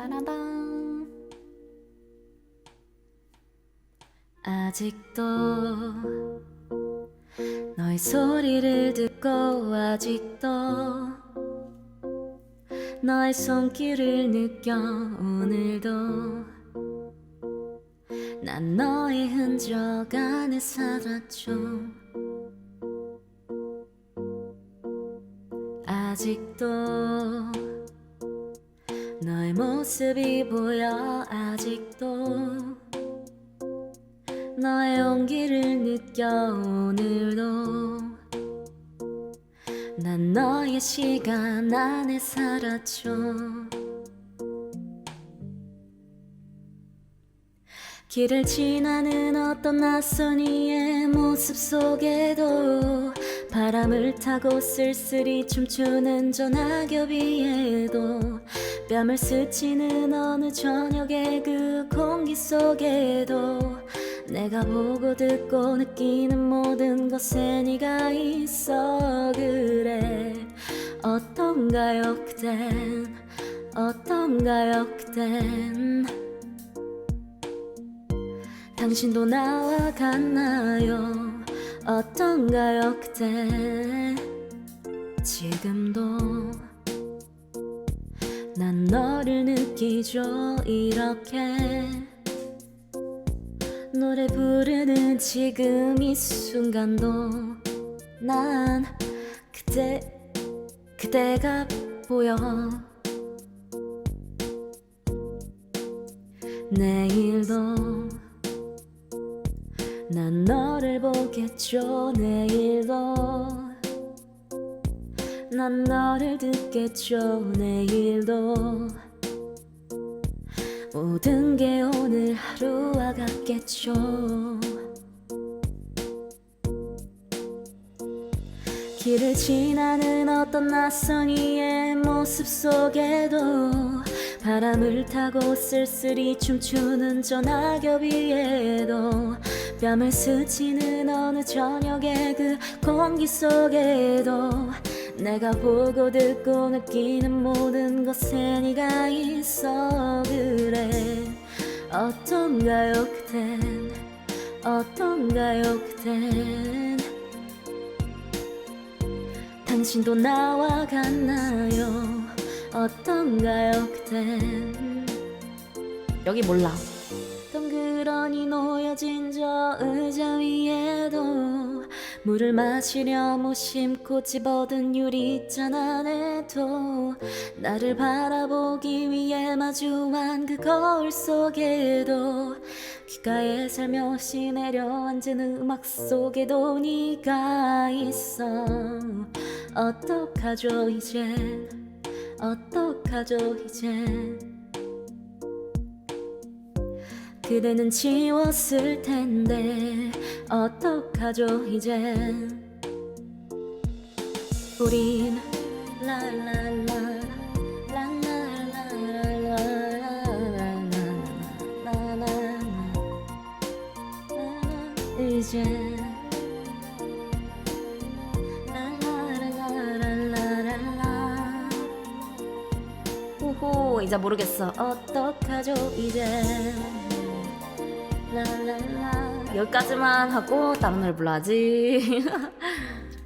따라당 아직도 너의 소리를 듣고 아직도 너의 손길을 느껴 오늘도 난 너의 흔적 안에 살았죠. 아직도 너의 모습이 보여 아직도 너의 온기를 느껴 오늘도 난 너의 시간 안에 살았죠 길을 지나는 어떤 낯선 이의 모습 속에도 바람을 타고 쓸쓸히 춤추는 저 낙엽 위에도 뺨을 스치는 어느 저녁의 그 공기 속에도 내가 보고 듣고 느끼는 모든 것에 네가 있어. 그래 어떤가요 그댄? 어떤가요 그댄? 당신도 나와 같나요? 어떤가요 그대 지금도 난 너를 느끼죠 이렇게. 노래 부르는 지금 이 순간도 난 그대 그대가 보여. 내일도 난 너를 보겠죠 내일도 난 너를 듣겠죠 내일도. 모든 게 오늘 하루와 같겠죠. 길을 지나는 어떤 낯선 이의 모습 속에도 바람을 타고 쓸쓸히 춤추는 저 낙엽 위에도 뺨을 스치는 어느 저녁의 그 공기 속에도 내가 보고 듣고 느끼는 모든 것에 네가 있어 그래. 어떤가요 그댄? 어떤가요 그댄? 당신도 나와 같나요? 어떤가요 그댄? 여기 몰라. 덩그러니 놓여진 저 의자 위에도 물을 마시려 무심코 집어든 유리잔 안에도. 나를 바라보기 위해 마주한 그 거울 속에도 귓가에 살며시 내려앉은 음악 속에도 네가 있어. 어떡하죠 이제? 어떡하죠 이제 그대는 지웠을 텐데 어떡하죠 이제? 우린 랄랄라 이제 오호 이제 모르겠어. 어떡하죠 이제? 여기까지만 하고 다른 노래 불러야지